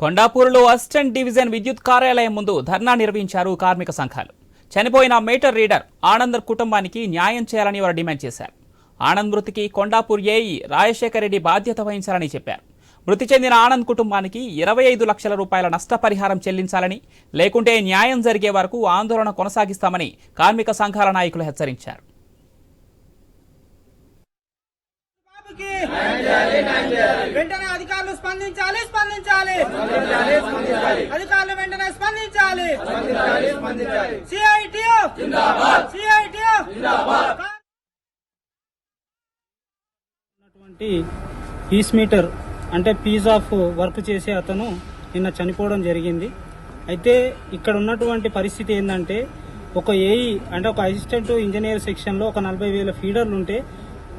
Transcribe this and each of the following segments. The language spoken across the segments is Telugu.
కొండాపూర్లో అసిస్టెంట్ డివిజన్ విద్యుత్ కార్యాలయం ముందు ధర్నా నిర్వహించారు కార్మిక సంఘాలు. చనిపోయిన మీటర్ రీడర్ ఆనంద్ కుటుంబానికి న్యాయం చేయాలని వారు డిమాండ్ చేశారు. ఆనంద్ మృతికి కొండాపూర్ ఏఈ రాజశేఖర రెడ్డి బాధ్యత వహించాలని చెప్పారు. మృతి చెందిన ఆనంద్ కుటుంబానికి ఇరవై ఐదు లక్షల రూపాయల నష్టపరిహారం చెల్లించాలని లేకుంటే న్యాయం జరిగే వరకు ఆందోళన కొనసాగిస్తామని కార్మిక సంఘాల నాయకులు హెచ్చరించారు. వెంటనే అధికారులు స్పందించాలి స్పందించాలి. అధికారులు వెంటనే స్పందించాలి. ఉన్నటువంటి పీస్ మీటర్ అంటే పీస్ ఆఫ్ వర్క్ చేసే అతను నిన్న చనిపోవడం జరిగింది. అయితే ఇక్కడ ఉన్నటువంటి పరిస్థితి ఏంటంటే ఒక ఏఈ అంటే ఒక అసిస్టెంట్ ఇంజనీర్ సెక్షన్లో ఒక నలభై వేల ఫీడర్లు ఉంటే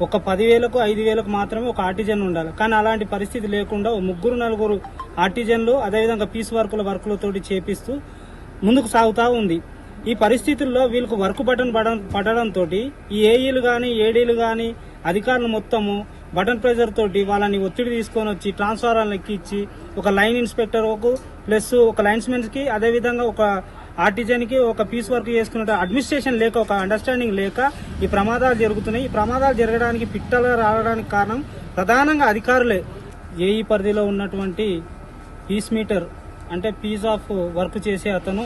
ఒక పదివేలకు ఐదు వేలకు మాత్రమే ఒక ఆర్టిజన్ ఉండాలి. కానీ అలాంటి పరిస్థితి లేకుండా ఓ ముగ్గురు నలుగురు ఆర్టిజన్లు అదేవిధంగా పీస్ వర్కుల వర్కులతోటి చేపిస్తూ ముందుకు సాగుతూ ఉంది. ఈ పరిస్థితుల్లో వీళ్ళకు వర్క్ బటన్ పడడం పడడంతో ఈ ఏఈలు కానీ ఏడీలు కానీ అధికారులు మొత్తము బటన్ ప్రెజర్ తోటి వాళ్ళని ఒత్తిడి తీసుకొని వచ్చి ట్రాన్స్ఫారాలను ఎక్కిచ్చి ఒక లైన్ ఇన్స్పెక్టర్ ఒక ప్లస్ ఒక లైన్స్మెన్స్కి అదేవిధంగా ఒక ఆర్టిజన్కి ఒక పీస్ వర్క్ చేసుకున్న అడ్మినిస్ట్రేషన్ లేక ఒక అండర్స్టాండింగ్ లేక ఈ ప్రమాదాలు జరుగుతున్నాయి. ఈ ప్రమాదాలు జరగడానికి పిట్టలు రావడానికి కారణం ప్రధానంగా అధికారులే. ఏఈ పరిధిలో ఉన్నటువంటి పీస్ మీటర్ అంటే పీస్ ఆఫ్ వర్క్ చేసే అతను